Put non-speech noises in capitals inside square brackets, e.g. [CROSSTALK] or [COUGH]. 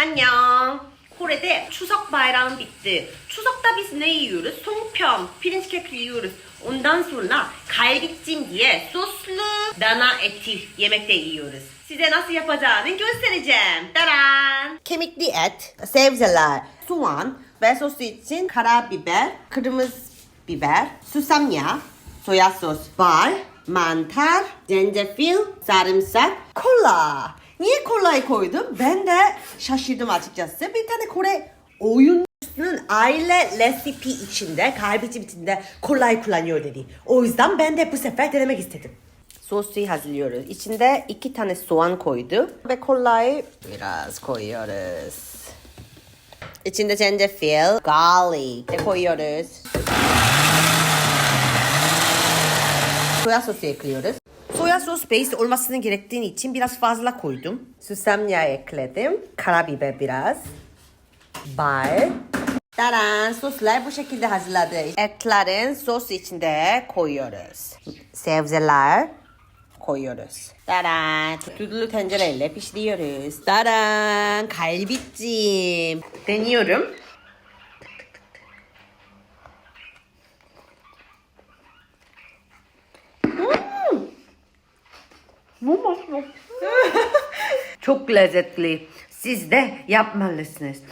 안녕 코레데 추석 바이라운 비트 추석다 비스네 이유르 송편 피렌시케크 이유르 온단솔라 갈비찜 diye soslu dana eti yemekte yiyoruz. Size nasıl yapacağını göstereceğim. Taran! Kemikli et, sebzeler, soğan ve sosu için karabiber, kırmızı biber, susamya, soya sos var, mantar, zencefil, sarımsak, kola. Niye kolayı koydum? Ben de şaşırdım açıkçası. Bir tane Kore oyuncusunun aile resipi içinde, kalbici içinde kolayı kullanıyor dedi. O yüzden ben de bu sefer denemek istedim. Sosu hazırlıyoruz. İçinde iki tane soğan koydu ve kolayı biraz koyuyoruz. İçinde zencefil, garlic de koyuyoruz. Soya sosu ekliyoruz. Soya sos base olmasını gerektiği için biraz fazla koydum. Susam yağı ekledim. Karabiber biraz. Bal. Taran soslar bu şekilde hazırladık. Etlerin sos içinde koyuyoruz. Sebzeler koyuyoruz. Taran düdüklü tencereyle pişiriyoruz. Taran kalbicim. Deniyorum. [LAUGHS] Çok lezzetli. Siz de yapmalısınız.